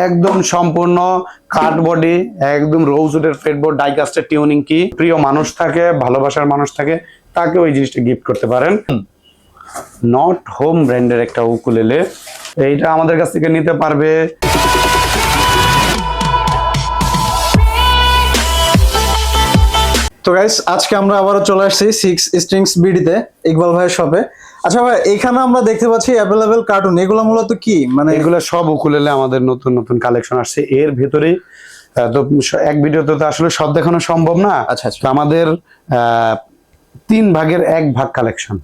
একদম সম্পূর্ণ কাঠ বডি একদম রোজউডের ফ্রেডবোর্ড ডাইকাস্টের টিউনিং কি প্রিয় মানুষ থাকে, ভালোবাসার মানুষ থাকে, তাকে ওই জিনিসটা গিফট করতে পারেন। নট হোম ব্র্যান্ডের একটা উকুলেলে এইটা আমাদের কাছ থেকে নিতে পারবে। তো গাইস আজকে আমরা আবারও চলে আসছি সিক্স স্ট্রিংস বিডিতে, ইকবাল ভাইয়ের শপে আচ্ছা ভাই এখানে আমরা দেখতে পাচ্ছি অ্যাভেলেবেল কার্টুন এগুলো মূলত কি? মানে এগুলো সব উকুলেলে আমাদের নতুন নতুন কালেকশন আসছে। এর ভেতরেই তো এক ভিডিওতে তো আসলে সব দেখানো সম্ভব না। আচ্ছা, আচ্ছা। তো আমাদের তিন ভাগের এক ভাগ কালেকশন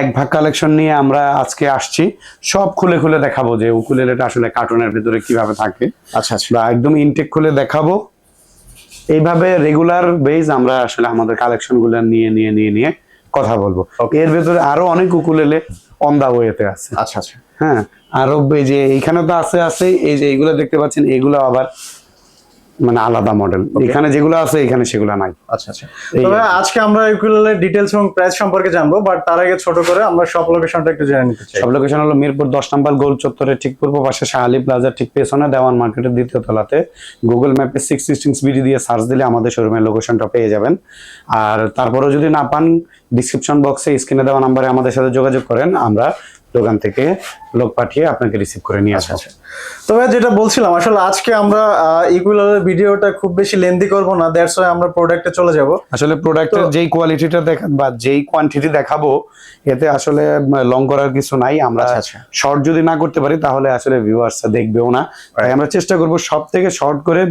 এক ভাগ কালেকশন নিয়ে আমরা আজকে আসছি। সব খুলে খুলে দেখাবো যে উকুলেলেটা আসলে কার্টুনের ভিতরে কীভাবে থাকে। আচ্ছা আচ্ছা। একদম ইনটেক খুলে দেখাবো। এইভাবে রেগুলার বেজ আমরা আসলে আমাদের কালেকশনগুলো নিয়ে নিয়ে নিয়ে নিয়ে কথা বলব। এর ভেতরে আরও অনেক উকুলেলে অন দা ওয়েতে আছে। আচ্ছা আচ্ছা। হ্যাঁ আরব এই যে এইখানে তো আছে আছে এই যে এইগুলো দেখতে পাচ্ছেন এগুলো আবার মানে আলাদা মডেল এখানে যেগুলো আছে এখানে সেগুলো নাই। আচ্ছা আচ্ছা। তবে আজকে আমরা ইকুয়ালের ডিটেলস এবং প্রাইস সম্পর্কে জানব বাট তার আগে ছোট করে আমরা সব লোকেশনটা একটু জেনে নিতে চাই। সব লোকেশন হলো মিরপুর দশ নম্বর গোল চত্বরের ঠিক পূর্ব পাশে শাহালি প্লাজার ঠিক পেছনে দেওয়ান মার্কেটের দ্বিতীয় তলাতে। গুগল ম্যাপে সিক্স সিক্সটিংস বিডি দিয়ে সার্চ দিলে আমাদের শোরুমের লোকেশনটা পেয়ে যাবেন। আর তারপরেও যদি না পান ডিসক্রিপশন বক্সে স্ক্রিনে দেওয়া নাম্বারে আমাদের সাথে যোগাযোগ করেন। আমরা দোকান থেকে লোক পাঠিয়ে আপনাকে রিসিভ করে নিয়ে আসব। তবে যেটা বলছিলাম আসলে আজকে আমরা ইকুয়ালের ভিডিওটা খুব বেশি লেন্দি করব না দ্যাটস ওয়াই আমরা প্রোডাক্টে চলে যাব। আসলে প্রোডাক্টের যেই কোয়ালিটিটা দেখা বা যেই কোয়ান্টিটি দেখাবো এতে আসলে লং করার কিছু নাই। আমরা আচ্ছা, আচ্ছা। শর্ট যদি না করতে পারি তাহলে আসলে ভিউয়ার্স দেখবেও না। তাই আমরা চেষ্টা করব সব থেকে শর্ট করে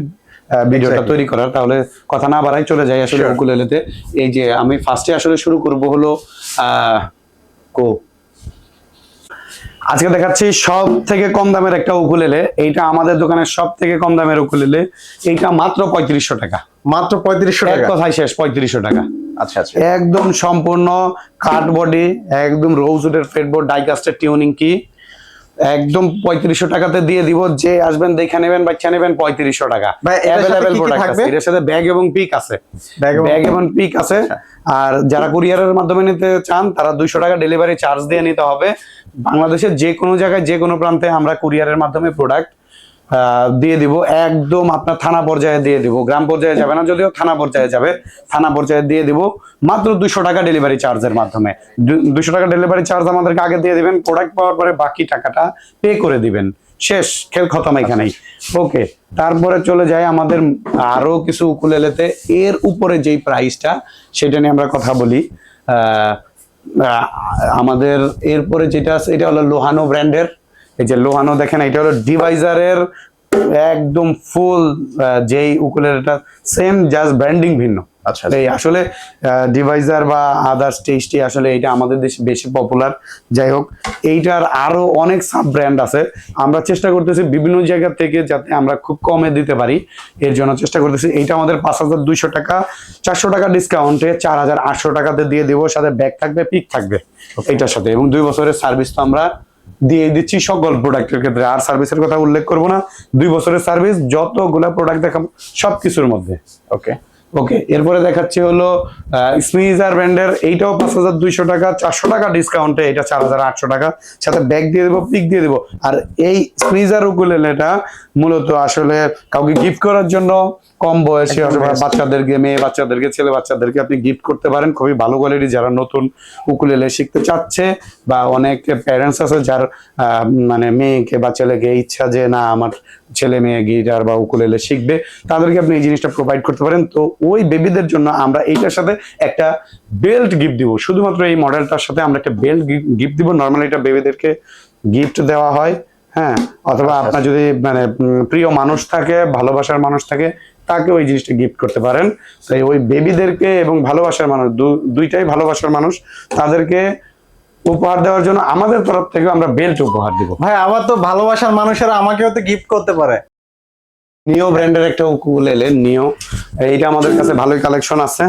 ভিডিওটা তৈরি করার। তাহলে কথা না বাড়াই চলে যাই আসলে. উকুলেলেতে এই যে আমি ফার্স্টে আসলে শুরু করব হলো আহ, কো আজকে দেখাচ্ছি সব থেকে কম দামের একটা উকুলেলে। এইটা আমাদের দোকানের সব থেকে কম দামের উকুলেলে। এইটা মাত্র পঁয়ত্রিশশো টাকা। মাত্র পঁয়ত্রিশশো টাকা। কথাই শেষ পঁয়ত্রিশশো টাকা। আচ্ছা আচ্ছা। একদম সম্পূর্ণ কাঠ বডি একদম রোজ রোজউডের ফেডবোর্ড ডাইকাস্টের টিউনিং কি একদম পঁয়ত্রিশশো টাকাতে দিয়ে দিব। যে আসবেন দেখে নেবেন বাচ্চা নেবেন পঁয়ত্রিশশো টাকা। এর সাথে অ্যাভেলেবেল কি কি প্রোডাক্ট আছে। এটার সাথে ব্যাগ এবং পিক আছে। ব্যাগ এবং পিক আছে। আর যারা কুরিয়ারের মাধ্যমে নিতে চান তারা দুইশো টাকা ডেলিভারি চার্জ দিয়ে নিতে হবে। বাংলাদেশের যে কোনো জায়গায় যে কোনো প্রান্তে আমরা কুরিয়ারের মাধ্যমে প্রোডাক্ট দিয়ে দিব, একদম আপনার থানা পর্যায়ে দিয়ে দিব। গ্রাম পর্যায়ে যাবে না, যদিও থানা পর্যায়ে যাবে, থানা পর্যায়ে দিয়ে দিব। মাত্র দুশো টাকা ডেলিভারি চার্জের মাধ্যমে। দুশো টাকা ডেলিভারি চার্জ আমাদেরকে আগে দিয়ে দিবেন প্রোডাক্ট পাওয়ার পরে বাকি টাকাটা পে করে দিবেন। শেষ, খেল খতম এখানেই। ওকে তারপরে চলে যায় আমাদের আরও কিছু উকুলেলেতে। এর উপরে যেই প্রাইসটা সেটা নিয়ে আমরা কথা বলি। আমাদের এরপরে যেটা আছে, এটা হলো লোহানো ব্র্যান্ডের এই যে লোহানো দেখেন এটা হলো ডিভাইজারের একদম ফুল যেই উকুলের এটা সেম জাস্ট ব্র্যান্ডিং ভিন্ন। আচ্ছা, এই আসলে ডিভাইজার বা আদার্স টেস্টি আসলে এটা আমাদের দেশে বেশি পপুলার যাই হোক এইটার আরও অনেক সাব ব্র্যান্ড আছে। আমরা চেষ্টা করতেছি বিভিন্ন জায়গা থেকে যাতে আমরা খুব কমে দিতে পারি। এর জন্য চেষ্টা করতেছি। এইটা আমাদের পাঁচ হাজার দুইশো টাকা চারশো টাকা ডিসকাউন্টে চার হাজার আটশো টাকাতে দিয়ে দেবো। সাথে ব্যাগ থাকবে পিক থাকবে এইটার সাথে। এবং দুই বছরের সার্ভিস তো আমরা দিয়ে দিচ্ছি সকল প্রোডাক্টের ক্ষেত্রে। আর সার্ভিসের কথা উল্লেখ করব না। দুই বছরের সার্ভিস যতগুলা প্রোডাক্ট দেখাম সব কিছুর মধ্যে। ওকে ওকে এরপরে দেখাচ্ছি হলো স্মিজার ব্র্যান্ডের এইটাও পাঁচ হাজার দুইশো টাকা চারশো টাকা ডিসকাউন্টে এটা চার হাজার আটশো টাকা। সাথে ব্যাগ দিয়ে দেবো পিক দিয়ে দেবো। আর এই স্মিজার উকুলেলেটা মূলত আসলে কাউকে গিফট করার জন্য কম বয়সে বাচ্চাদেরকে মেয়ে বাচ্চাদেরকে ছেলে বাচ্চাদেরকে আপনি গিফট করতে পারেন। খুবই ভালো কোয়ালিটি যারা নতুন উকুলেলে শিখতে চাচ্ছে বা অনেক প্যারেন্টস আছে যার আহ, মানে মেয়েকে বা ছেলেকে ইচ্ছা যে না আমার ছেলে মেয়ে গিটার বা উকুলেলে শিখবে তাদেরকে আপনি এই জিনিসটা প্রোভাইড করতে পারেন। তো ওই বেবিদের জন্য আমরা এইটার সাথে একটা বেল্ট গিফট দিব। শুধুমাত্র এই মডেলটার সাথে আমরা একটা বেল্ট গিফট দিব। নর্মালি এটা বেবিদেরকে গিফট দেওয়া হয় হ্যাঁ? অথবা আপনার যদি মানে প্রিয় মানুষ থাকে ভালোবাসার মানুষ থাকে তাকে ওই জিনিসটা গিফট করতে পারেন। তাই ওই বেবিদেরকে এবং ভালোবাসার মানুষ দু- দুইটাই ভালোবাসার মানুষ তাদেরকে উপহার দেওয়ার জন্য আমাদের তরফ থেকে আমরা বেল্ট উপহার দিব। ভাই আবার তো ভালোবাসার মানুষেরা আমাকেও তো গিফট করতে পারে। নিও ব্র্যান্ডের একটা উকুলেলে নিও। এইটা আমাদের কাছে ভালোই কালেকশন আছে।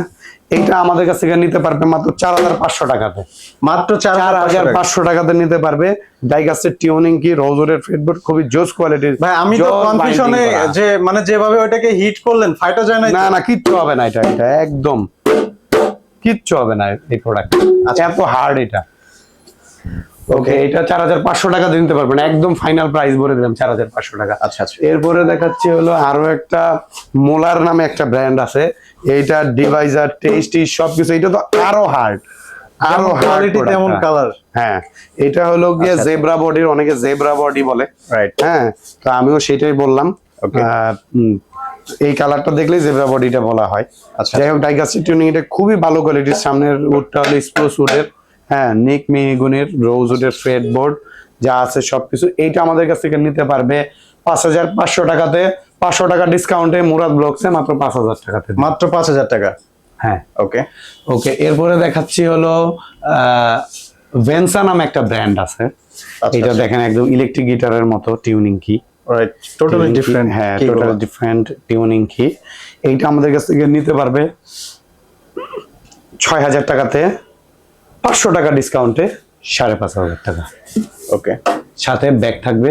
এইটা আমাদের কাছ থেকে নিতে পারবে মাত্র চার হাজার পাঁচশো টাকাতে। মাত্র চার হাজার পাঁচশো টাকাতে নিতে পারবে। ডাইগাসের টিউনিং কি রোজরের ফেডবোর্ড খুবই জোস কোয়ালিটির ভাই আমি তো কনফিউশনে যে মানে যেভাবে ওটাকে হিট করলেন ফাইটা যায় না না না কিচ্ছু হবে না এটা এটা একদম। কিচ্ছু হবে না এই প্রোডাক্ট আচ্ছা। এত হার্ড এটা। ওকে এটা চার হাজার পাঁচশো টাকা দিয়ে নিতে পারবেন। একদম ফাইনাল প্রাইস বলে দিলাম চার হাজার পাঁচশো টাকা। আচ্ছা আচ্ছা। এরপরে দেখাচ্ছি হলো আরও একটা মোলার নামে একটা ব্র্যান্ড আছে। এইটা ডিভাইজার টেস্টি সবকিছু। এটা তো আরও হার্ড আরও হার্ড কোয়ালিটি তেমন কালার হ্যাঁ এটা হলো গিয়ে আচ্ছা। জেব্রা বডির অনেকে জেব্রা বডি বলে। রাইট হ্যাঁ তো আমিও সেটাই বললাম. এই কালারটা দেখলেই জেব্রা বডিটা বলা হয়। আচ্ছা। যাই হোক ডাইগাসি টিউনিং এটা খুবই ভালো কোয়ালিটির সামনের উডটা হলো স্পোর্টস উডের হ্যাঁ নিক মিহিগুনের রোজ উডের ফ্রেড বোর্ড যা আছে সবকিছু এইটা আমাদের কাছ থেকে নিতে পারবে পাঁচ হাজার পাঁচশো টাকাতে। পাঁচশো টাকা ডিসকাউন্টে মুরাদ ব্লকসে মাত্র পাঁচ হাজার টাকাতে মাত্র পাঁচ হাজার টাকা? হ্যাঁ। ওকে ওকে এরপরে দেখাচ্ছি হলো ভেনসা নামে একটা ব্র্যান্ড আছে। আচ্ছা, এটা আচ্ছা। দেখেন একদম ইলেকট্রিক গিটারের মতো টিউনিং কি টোটালি ডিফারেন্ট হ্যাঁ টোটালি ডিফারেন্ট টিউনিং কি এইটা আমাদের কাছ থেকে নিতে পারবে ছয় হাজার টাকাতে। পাঁচশো টাকা ডিসকাউন্টে সাড়ে পাঁচ হাজার টাকা। ওকে। সাথে ব্যাগ থাকবে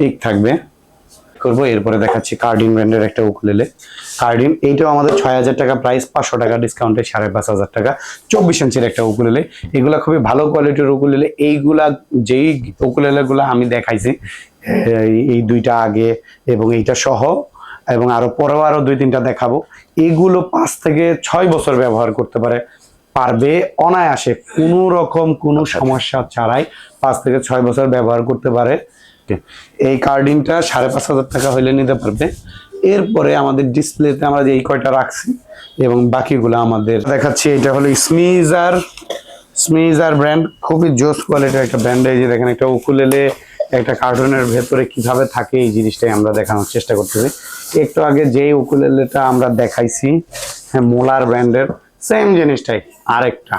পিক থাকবে। করব এরপরে দেখাচ্ছি কার্ডিন ব্র্যান্ডের একটা উকুলেলে কার্ডিন এইটাও আমাদের ছয় হাজার টাকা প্রাইস পাঁচশো টাকা ডিসকাউন্টে সাড়ে পাঁচ হাজার টাকা। চব্বিশ ইঞ্চির একটা উকুলেলে এগুলা খুবই ভালো কোয়ালিটির উকুলেলে এইগুলা যেই উকুলেলে গুলা আমি দেখাইছি এই- এই দুইটা আগে এবং এইটা সহ এবং আরও পরেও আরও দুই তিনটা দেখাবো। এগুলো পাঁচ থেকে ছয় বছর ব্যবহার করতে পারে। পারবে অনায়াসে কোনো রকম কোনো সমস্যা ছাড়াই পাঁচ থেকে ছয় বছর ব্যবহার করতে পারে। এই কার্ডিংটা সাড়ে পাঁচ হাজার টাকা হইলে নিতে পারবে। এরপরে আমাদের ডিসপ্লেতে আমরা যে এই কয়টা রাখছি এবং বাকিগুলো আমাদের দেখাচ্ছি এটা হলো স্মিজার স্মিজার ব্র্যান্ড খুবই জোস কোয়ালিটির একটা ব্র্যান্ড এই যে দেখেন একটা উকুলেলে একটা কার্টুনের ভেতরে কীভাবে থাকে এই জিনিসটাই আমরা দেখানোর চেষ্টা করতেছি। একটু আগে যে উকুলেলেটা আমরা দেখাইছি হ্যাঁ মোলার ব্র্যান্ডের সেম জিনিসটাই আরেকটা।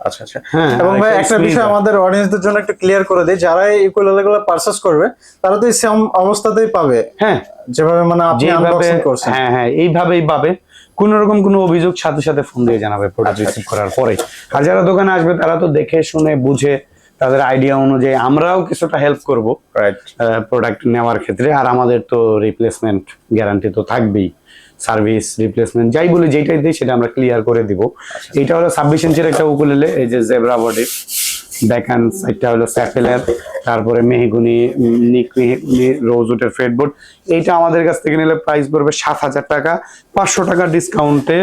আচ্ছা আচ্ছা। হ্যাঁ, এবং ভাই একটা বিষয় আমাদের অডিয়েন্সদের জন্য একটু ক্লিয়ার করে দিই যারা এই ইকুয়ালাগুলো পারচেস করবে তারা তো সেম অবস্থাতেই পাবে। হ্যাঁ। যেভাবে মানে আপনি আনবক্সিং করছেন। হ্যাঁ হ্যাঁ এইভাবেই পাবে। কোন রকম কোনো অভিযোগ সাথে সাথে ফোন দিয়ে জানাবে প্রোডাক্ট রিসিভ করার পরে। আর যারা দোকানে আসবে তারা তো দেখে শুনে বুঝে তাদের আইডিয়া অনুযায়ী আমরাও কিছুটা হেল্প করব রাইট প্রোডাক্ট নেওয়ার ক্ষেত্রে। আর আমাদের তো রিপ্লেসমেন্ট গ্যারান্টি তো থাকবেই। সার্ভিস রিপ্লেসমেন্ট যাই বলে যেটাই দিই সেটা আমরা ক্লিয়ার করে দিব। এটা হলো ছাব্বিশ ইঞ্চের একটা উকুলেলে এই যে জেব্রা বডি ব্যাক হ্যান্ড সাইডটা হলো স্যাপেলের তারপরে মেহগুনি নিক মেহগুনি রোজউডের ফেডবোর্ড এইটা আমাদের কাছ থেকে নিলে প্রাইস পড়বে সাত হাজার টাকা। পাঁচশো টাকা ডিসকাউন্টে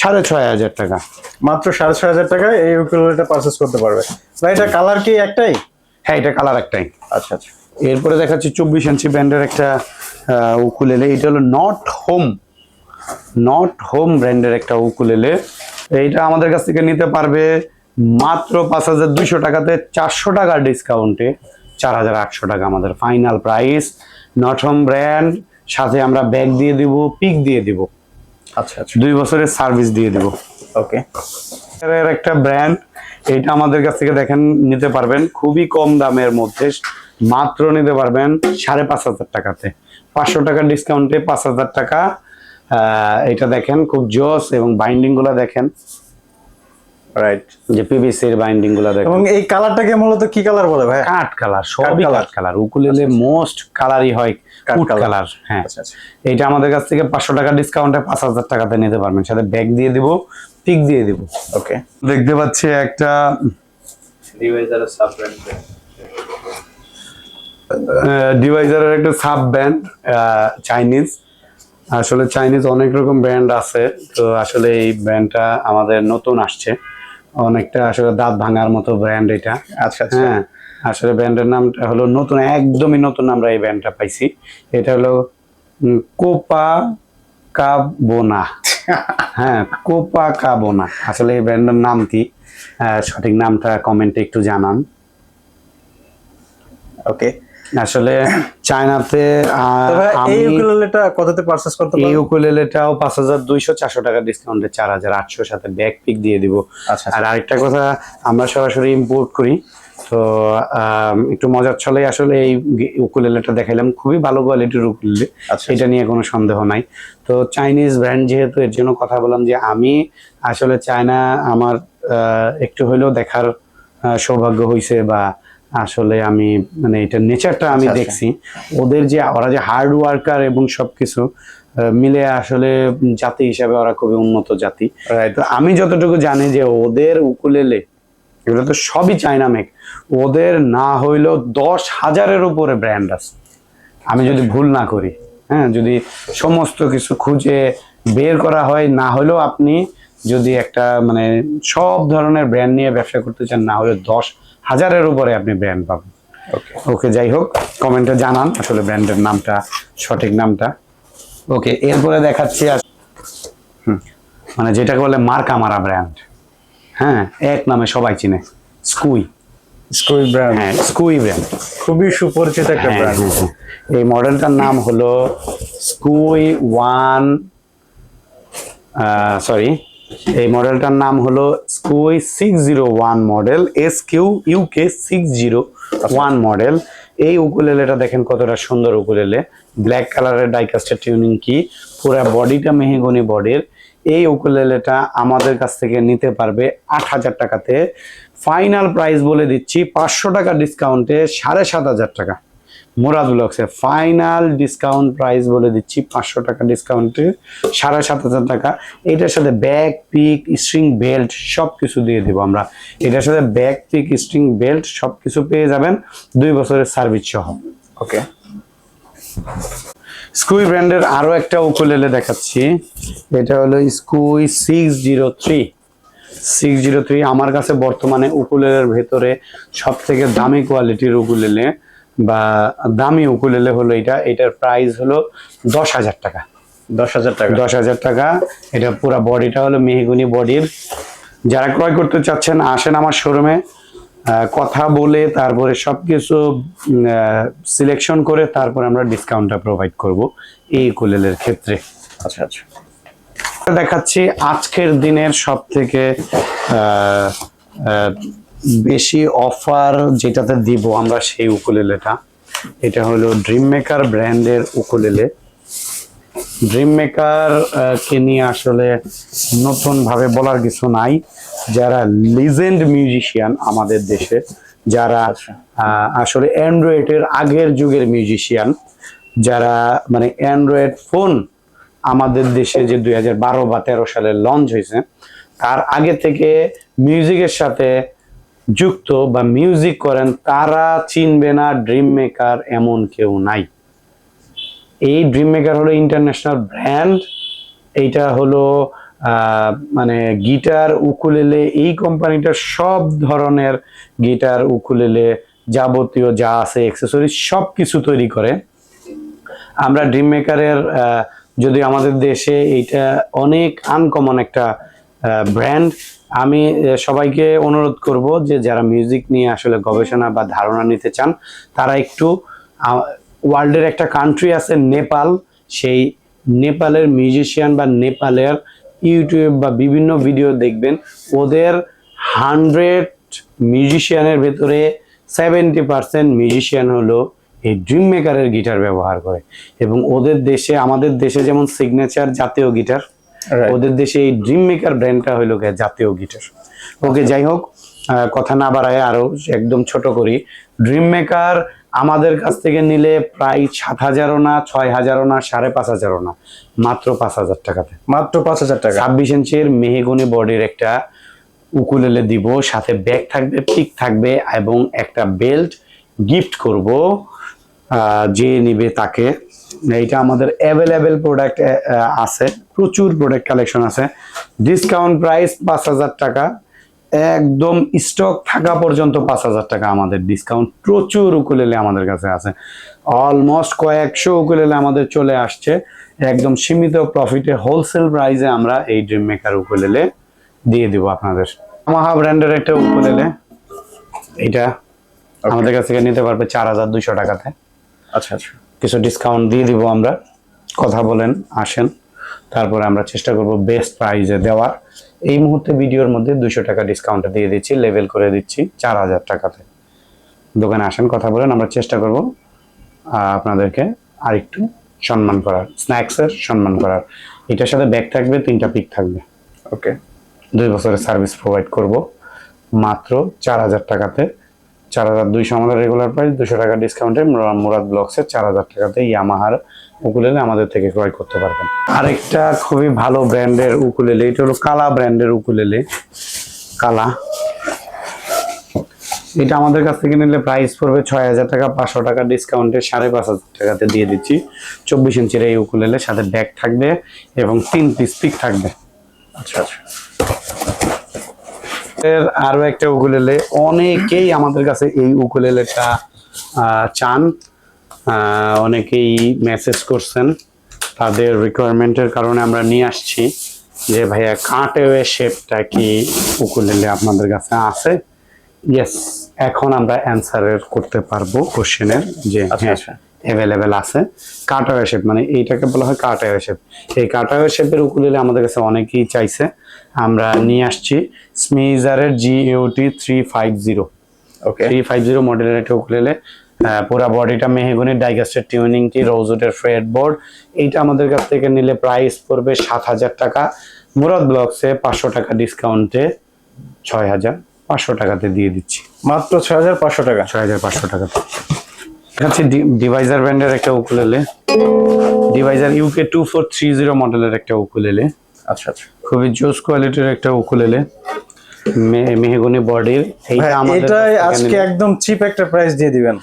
সাড়ে ছয় হাজার টাকা। মাত্র সাড়ে ছয় হাজার টাকায় এই ইকুয়ালটা পারচেস করতে পারবে। ভাই এটা কালার কি একটাই? হ্যাঁ এটা কালার একটাই। আচ্ছা আচ্ছা। এরপরে দেখাচ্ছি চব্বিশ ইঞ্চি ব্র্যান্ডের একটা উকুলেলে। এটা হলো নট হোম নট হোম ব্র্যান্ডের একটা উকুলেলে। এইটা আমাদের কাছ থেকে নিতে পারবে মাত্র পাঁচ হাজার দুইশো টাকাতে চারশো টাকার ডিসকাউন্টে চার হাজার আটশো টাকা আমাদের final price not home brand সাথে আমরা ব্যাগ দিয়ে দিব পিক দিয়ে দিব। আচ্ছা আচ্ছা। দুই বছরের সার্ভিস দিয়ে দিব। ওকে এর একটা ব্র্যান্ড এটা আমাদের কাছ থেকে দেখেন নিতে পারবেন। খুবই কম দামের মধ্যে মাত্র নিতে পারবেন সাড়ে পাঁচ হাজার টাকাতে। পাঁচশো টাকার ডিসকাউন্টে পাঁচ হাজার টাকা আহ, এটা দেখেন খুব জোস এবং বাইন্ডিংগুলা দেখেন। রাইট যে বাইন্ডিংগুলা দেখেন। এবং এই কালারটাকে মূলত কি কালার বলে ভাই? কালার সবই কালার। উকুলেলে মোস্ট কালারই হয় কালার। হ্যাঁ। আচ্ছা আচ্ছা। আমাদের কাছ থেকে পাঁচশো টাকা ডিসকাউন্টে পাঁচ হাজার টাকাতে নিতে পারবেন। সাথে ব্যাগ দিয়ে দিব পিক দিয়ে দিব। ওকে দেখতে পাচ্ছি একটা ডিভাইজারের একটা সাব ব্র্যান্ড চাইনিজ। আসলে চাইনিজ অনেক রকম ব্র্যান্ড আছে তো আসলে এই ব্র্যান্ডটা আমাদের নতুন আসছে। অনেকটা আসলে দাঁত ভাঙার মতো ব্র্যান্ড এটা। আচ্ছা আচ্ছা। হ্যাঁ আসলে ব্র্যান্ডের নামটা হলো নতুন একদমই নতুন আমরা এই ব্র্যান্ডটা পাইছি। এটা হলো কোপা কাবোনা হ্যাঁ কোপা কাবোনা আসলে এই ব্র্যান্ডের নাম কি? সঠিক নামটা কমেন্টে একটু জানান। ওকে। আসলে চায়নাতে এই ইকুয়ালটা কততে পারচেস করতে এই পারবে উকুলেলেটাও পাঁচ হাজার দুইশো চারশো টাকা ডিসকাউন্টে চার হাজার আটশো সাথে ব্যাগ পিক দিয়ে দিব। আচ্ছা আর আরেকটা কথা আমরা সরাসরি ইম্পোর্ট করি। তো একটু মজার ছলে আসলে এই উকুলেলেটা দেখাইলাম। খুবই ভালো কোয়ালিটির উকুলেলে আচ্ছা এটা নিয়ে কোনো সন্দেহ নাই। তো চাইনিজ ব্র্যান্ড যেহেতু এর জন্য কথা বললাম যে আমি আসলে চায়না আমার আহ, একটু হলেও দেখার সৌভাগ্য হয়েছে বা আসলে আমি মানে এটা নেচারটা আমি আচ্ছা, আচ্ছা। দেখছি। ওদের যে ওরা যে হার্ড ওয়ার্কার এবং সবকিছু মিলে আসলে জাতি হিসাবে ওরা খুবই উন্নত জাতি। তো আমি যতটুকু জানি যে ওদের উকুলেলে এগুলো তো সবই চায়না মেক ওদের না হইলেও দশ হাজারের উপরে ব্র্যান্ড আছে। আমি যদি ভুল না করি হ্যাঁ যদি সমস্ত কিছু খুঁজে বের করা হয় না হলেও আপনি যদি একটা মানে সব ধরনের ব্র্যান্ড নিয়ে ব্যবসা করতে চান না হলে দশ হাজারের উপরে আপনি ব্র্যান্ড পাবেন। ওকে যাই হোক কমেন্টে জানান আসলে ব্র্যান্ডের নামটা সঠিক নামটা। ওকে এরপরে দেখাচ্ছি আর মানে যেটাকে বলে মার্কা মারা ব্র্যান্ড হ্যাঁ এক নামে সবাই চিনে স্কুই। স্কুই ব্র্যান্ড হ্যাঁ স্কুই ব্র্যান্ড খুবই সুপরিচিত একটা ব্র্যান্ড হ্যাঁ, হ্যাঁ। এই মডেলটার নাম হলো স্কুই ওয়ান সরি এই মডেলটার নাম হলো Squier six zero one model S Q UK six zero one model. এই উকুলেলেটা দেখেন কতটা সুন্দর উকুলেলে। ব্ল্যাক কালারের ডাইকাস্টের টিউনিং কি, পুরো বডিটা মেহগনি বডির। এই উকুলেলেটা আমাদের কাছ থেকে নিতে পারবে আট হাজার টাকাতে। ফাইনাল প্রাইস বলে দিচ্ছি পাঁচশো টাকা ডিসকাউন্টে সাড়ে সাত হাজার টাকা। মোরাদ ব্লগসে ফাইনাল ডিসকাউন্ট প্রাইস বলে দিচ্ছি পাঁচশো টাকা ডিসকাউন্টে সাড়ে সাত হাজার টাকা। এটার সাথে ব্যাগ পিক স্ট্রিং বেল্ট সব কিছু দিয়ে দিব আমরা। এটার সাথে ব্যাগ পিক স্ট্রিং বেল্ট সব কিছু পেয়ে যাবেন দুই বছরের সার্ভিস সহ। ওকে স্কুই ব্র্যান্ডের আরও একটা উকুলেলে দেখাচ্ছি। এটা হলো Squier six zero three six zero three আমার কাছে বর্তমানে উকুলেলের ভেতরে সব থেকে দামি কোয়ালিটির উকুলেলে বা দামি উকুলেলে হলো এটা এটার প্রাইস হলো দশ হাজার টাকা। দশ হাজার টাকা। দশ হাজার টাকা। এটা পুরো বডিটা হলো মেহগুনি বডির যারা ক্রয় করতে চাচ্ছেন আসেন আমার শোরুমে কথা বলে তারপরে সব কিছু সিলেকশন করে তারপরে আমরা ডিসকাউন্টটা প্রোভাইড করব এই কুলেলের ক্ষেত্রে। আচ্ছা আচ্ছা। দেখাচ্ছি আজকের দিনের সব থেকে বেশি অফার যেটাতে দিব আমরা সেই উকুলেলেটা এটা হলো ড্রিম মেকার ব্র্যান্ডের উকুলেলে। ড্রিম মেকার কে নিয়ে আসলে নতুন ভাবে বলার কিছু নাই। যারা লিজেন্ড মিউজিশিয়ান আমাদের দেশে যারা আহ, আসলে অ্যান্ড্রয়েডের আগের যুগের মিউজিশিয়ান যারা মানে অ্যান্ড্রয়েড ফোন আমাদের দেশে যে দুই হাজার বারো বা তেরো সালে লঞ্চ হয়েছে তার আগে থেকে মিউজিকের সাথে যুক্ত বা মিউজিক করেন, তারা চিনবে না ড্রিম মেকার এমন কেউ নাই। এই ড্রিম মেকার হলো ইন্টারন্যাশনাল ব্র্যান্ড এইটা হলো মানে গিটার উকুলেলে এই কোম্পানিটার সব ধরনের গিটার উকুলেলে যাবতীয় যা আছে অ্যাক্সেসরি সব কিছু তৈরি করে। আমরা ড্রিম মেকারের যদি আমাদের দেশে এইটা অনেক আনকমন একটা ব্র্যান্ড আমি সবাইকে অনুরোধ করব যে যারা মিউজিক নিয়ে আসলে গবেষণা বা ধারণা নিতে চান, তারা একটু ওয়ার্ল্ডের একটা কান্ট্রি আছে নেপাল সেই নেপালের মিউজিশিয়ান বা নেপালের ইউটিউব বা বিভিন্ন ভিডিও দেখবেন, ওদের হান্ড্রেড মিউজিশিয়ানের ভেতরে সেভেন্টি পার্সেন্ট মিউজিশিয়ান হলো এই ড্রিম মেকারের গিটার ব্যবহার করে এবং ওদের দেশে, আমাদের দেশে যেমন সিগনেচার জাতীয় গিটার. ওদের দেশে এই ড্রিম মেকার ব্র্যান্ডটা হইল জাতীয় গিটার। ওকে যাই হোক কথা না বাড়ায় আরও একদম ছোট করি। ড্রিম মেকার আমাদের কাছ থেকে নিলে প্রায় সাত হাজারও না ছয় হাজারও না সাড়ে পাঁচ হাজারও না মাত্র পাঁচ হাজার টাকাতে। মাত্র পাঁচ হাজার টাকা। ছাব্বিশ ইঞ্চির মেহেগুনি বডির একটা উকুলেলে দিব সাথে ব্যাগ থাকবে পিক থাকবে এবং একটা বেল্ট গিফট করব। যে নিবে তাকে। এইটা আমাদের অ্যাভেলেবেল প্রোডাক্ট আছে। প্রচুর প্রোডাক্ট কালেকশন আছে। ডিসকাউন্ট প্রাইস পাঁচ হাজার টাকা। একদম স্টক থাকা পর্যন্ত পাঁচ হাজার টাকা আমাদের ডিসকাউন্ট প্রচুর উকুলেলে আমাদের কাছে আছে। অলমোস্ট কয়েকশো উকুলেলে আমাদের চলে আসছে। একদম সীমিত প্রফিটে হোলসেল প্রাইসে আমরা এই ড্রিম মেকার উকুলেলে দিয়ে দিব আপনাদের। আমাহা ব্র্যান্ডের একটা উকুলেলে এটা আমাদের কাছ থেকে নিতে পারবে চার হাজার দুইশো টাকাতে। আচ্ছা আচ্ছা। কিছু ডিসকাউন্ট দিয়ে দিব আমরা। কথা বলেন আসেন। তারপরে আমরা চেষ্টা করব বেস্ট প্রাইজে দেওয়ার। এই মুহূর্তে ভিডিওর মধ্যে দুশো টাকা ডিসকাউন্ট দিয়ে দিচ্ছি লেভেল করে দিচ্ছি চার হাজার টাকাতে। দোকানে আসেন কথা বলেন আমরা চেষ্টা করব আপনাদেরকে আরেকটু সম্মান করার স্ন্যাক্সের সম্মান করার। এটার সাথে ব্যাগ থাকবে তিনটা পিক থাকবে। ওকে দুই বছরের সার্ভিস প্রোভাইড করব। মাত্র চার হাজার টাকাতে চার হাজার দুইশো আমাদের রেগুলার প্রাইস দুশো টাকা ডিসকাউন্টে মুরাদ ব্লগসে চার হাজার টাকাতে ইয়ামাহার উকুলেলে আমাদের থেকে ক্রয় করতে পারবেন। আরেকটা খুবই ভালো ব্র্যান্ডের উকুলেলে এটা হলো কালা ব্র্যান্ডের উকুলেলে কালা। এটা আমাদের কাছ থেকে নিলে প্রাইস পড়বে ছয় হাজার টাকা, পাঁচশো টাকা ডিসকাউন্টে সাড়ে পাঁচ হাজার টাকাতে দিয়ে দিচ্ছি। চব্বিশ ইঞ্চির এই উকুলেলে সাথে ব্যাগ থাকবে এবং তিন পিস পিক থাকবে। আচ্ছা আচ্ছা। এর আরও একটা উকুলেলে অনেকেই আমাদের কাছে এই উকুলেলেটা চান। অনেকেই মেসেজ করছেন। তাদের রিকোয়ারমেন্টের কারণে আমরা নিয়ে আসছি যে ভাইয়া কাঁটেওয়ে শেপটা কি উকুলেলে আপনাদের কাছে আছে? ইয়েস এখন আমরা অ্যান্সারের করতে পারব কোশ্চেনের যে আচ্ছা, হ্যাঁ আচ্ছা। অ্যাভেলেবেল আছে। কাটাওয়ে শেপ মানে এইটাকে বলা হয় কাটাওয়ে শেপ এই কাটাওয়ে শেপের উকুলেলে আমাদের কাছে অনেকেই চাইছে আমরা নিয়ে আসছি স্মিজারের G UT three five zero UK three five zero মডেলের একটা উকুলেলে পুরা বডিটা মেহগুনির ডাইগাস্টের টিউনিংটি রোজউডের ফ্রেড বোর্ড এইটা আমাদের কাছ থেকে নিলে প্রাইস পড়বে সাত হাজার টাকা। মুরাদ ব্লকসে পাঁচশো টাকা ডিসকাউন্টে ছয় হাজার পাঁচশো টাকাতে দিয়ে দিচ্ছি। মাত্র ছয় হাজার পাঁচশো টাকা। ছয় হাজার পাঁচশো টাকাতে দেখাচ্ছি ডিভাইজার ব্র্যান্ডের একটা ukulele. Deviser UK two four three zero মডেলের একটা উকুলেলে। আচ্ছা আচ্ছা। খুবই জোস কোয়ালিটির একটা উকুলেলে মেহগনি বডির। এটাই আজকে একদম চিপ একটা প্রাইস দিয়ে দিবেন।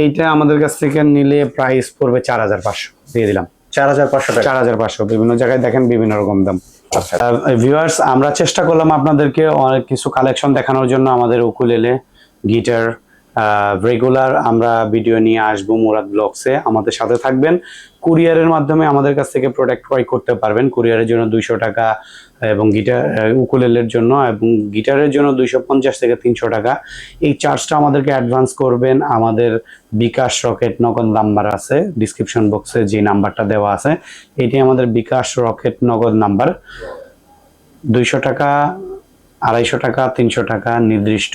এইটা আমাদের কাছ থেকে নিলে প্রাইস পড়বে চার হাজার পাঁচশো। দিয়ে দিলাম। চার হাজার পাঁচশো চার হাজার পাঁচশো। বিভিন্ন জায়গায় দেখেন বিভিন্ন রকম দাম। আচ্ছা। ভিউয়ার্স আমরা চেষ্টা করলাম আপনাদেরকে অনেক কিছু কালেকশন দেখানোর জন্য আমাদের উকুলেলে গিটার রেগুলার আমরা ভিডিও নিয়ে আসব মুরাদ ব্লগসে আমাদের সাথে থাকবেন। কুরিয়ারের মাধ্যমে আমাদের কাছ থেকে প্রোডাক্ট ক্রয় করতে পারবেন। কুরিয়ারের জন্য দুইশো টাকা এবং গিটার উকুলেলের জন্য এবং গিটারের জন্য দুইশো পঞ্চাশ থেকে তিনশো টাকা। এই চার্জটা আমাদেরকে অ্যাডভান্স করবেন। আমাদের বিকাশ রকেট নগদ নাম্বার আছে। ডিসক্রিপশন বক্সে যে নাম্বারটা দেওয়া আছে, এটি আমাদের বিকাশ রকেট নগদ নাম্বার দুইশো টাকা, আড়াইশো টাকা, তিনশো টাকা, নির্দিষ্ট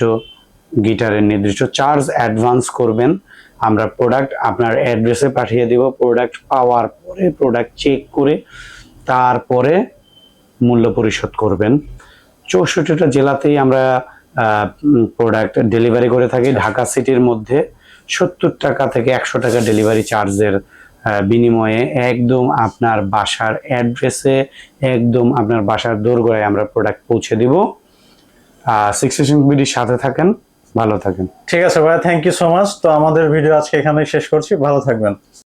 গিটারের নির্দিষ্ট চার্জ অ্যাডভান্স করবেন। আমরা প্রোডাক্ট আপনার অ্যাড্রেসে পাঠিয়ে দিব, প্রোডাক্ট পাওয়ার পরে প্রোডাক্ট চেক করে তারপরে মূল্য পরিশোধ করবেন। চৌষট্টিটা জেলাতেই আমরা প্রোডাক্ট ডেলিভারি করে থাকি। ঢাকা সিটির মধ্যে সত্তর টাকা থেকে একশো টাকা ডেলিভারি চার্জের বিনিময়ে একদম আপনার বাসার অ্যাড্রেসে, একদম আপনার বাসার দোরগোড়ায় আমরা প্রোডাক্ট পৌঁছে দিব। সিক্সটি বিডির সাথে থাকেন। ভালো থাকেন। ঠিক আছে ভাইয়া থ্যাংক ইউ সো মাচ তো আমাদের ভিডিও আজকে এখানেই শেষ করছি। ভালো থাকবেন।